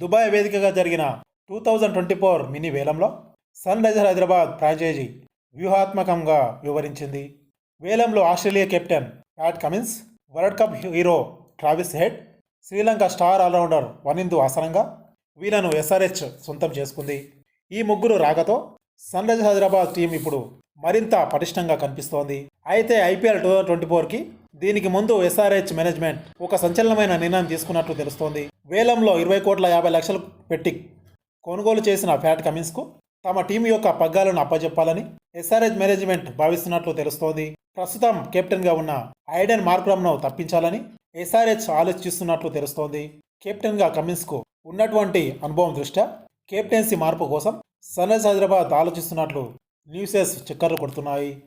Dubai వేదికగా జరిగిన two thousand twenty four mini వేలంలో సన్ రైజర్ హైదరాబాద్ ఫ్రాంచైజీ వ్యూహాత్మకంగా వివరించింది. వేలంలో Australia captain Pat Cummins world cup hero Travis Head Sri Lanka star allrounder Wanindu ఆసనంగా వీళ్ళను SRH సొంతం చేసుకుంది. ఈ ముగ్గురు రాకతో సన్ రైజర్స్ హైదరాబాద్ టీం ఇప్పుడు మరింత పటిష్టంగా కనిపిస్తోంది. అయితే ఐపీఎల్ టూ ట్వంటీ ఫోర్కి దీనికి ముందు ఎస్ఆర్హెచ్ మేనేజ్మెంట్ ఒక సంచలనమైన నిర్ణయం తీసుకున్నట్లు తెలుస్తోంది. వేలంలో ఇరవై కోట్ల యాభై లక్షలు పెట్టి కొనుగోలు చేసిన ఫ్యాట్ కమిన్స్కు తమ టీం యొక్క పగ్గాలను అప్పజెప్పాలని ఎస్ఆర్హెచ్ మేనేజ్మెంట్ భావిస్తున్నట్లు తెలుస్తోంది. ప్రస్తుతం కెప్టెన్గా ఉన్న ఐడెన్ మార్క్రమ్ను తప్పించాలని ఎస్ఆర్హెచ్ ఆలోచిస్తున్నట్లు తెలుస్తోంది. కెప్టెన్గా కమిన్స్కు ఉన్నటువంటి అనుభవం దృష్ట్యా కెప్టెన్సీ మార్పు కోసం సన్రైజ్ హైదరాబాద్ ఆలోచిస్తున్నట్లు న్యూసెస్ చక్కర్లు కొడుతున్నాయి.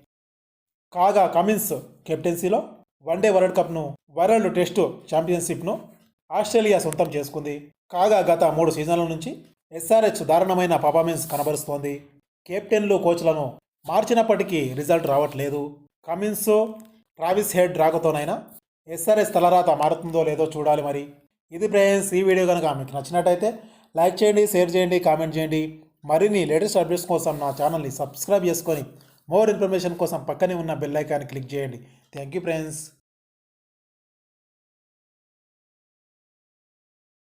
కాగా కమిన్స్ కెప్టెన్సీలో వన్డే వరల్డ్ కప్ను వరల్డ్ టెస్టు ఛాంపియన్షిప్ను ఆస్ట్రేలియా సొంతం చేసుకుంది. కాగా గత మూడు సీజన్ల నుంచి ఎస్ఆర్హెచ్ దారుణమైన పర్ఫార్మెన్స్ కనబరుస్తోంది. కెప్టెన్లు కోచ్లను మార్చినప్పటికీ రిజల్ట్ రావట్లేదు. కమిన్స్ ట్రావిస్ హెడ్ రాకతోనైనా ఎస్ఆర్ఎస్ తలరాత మారుతుందో లేదో చూడాలి మరి. ఇది ఫ్రెండ్స్ ఈ వీడియో కనుక మీకు నచ్చినట్టయితే లైక్ చేయండి షేర్ చేయండి కామెంట్ చేయండి. మరిన్ని లేటెస్ట్ అప్డేట్స్ కోసం నా ఛానల్ని సబ్స్క్రైబ్ చేసుకొని మోర్ ఇన్ఫర్మేషన్ కోసం పక్కనే ఉన్న బెల్ ఐకాన్ని క్లిక్ చేయండి. Thank you friends.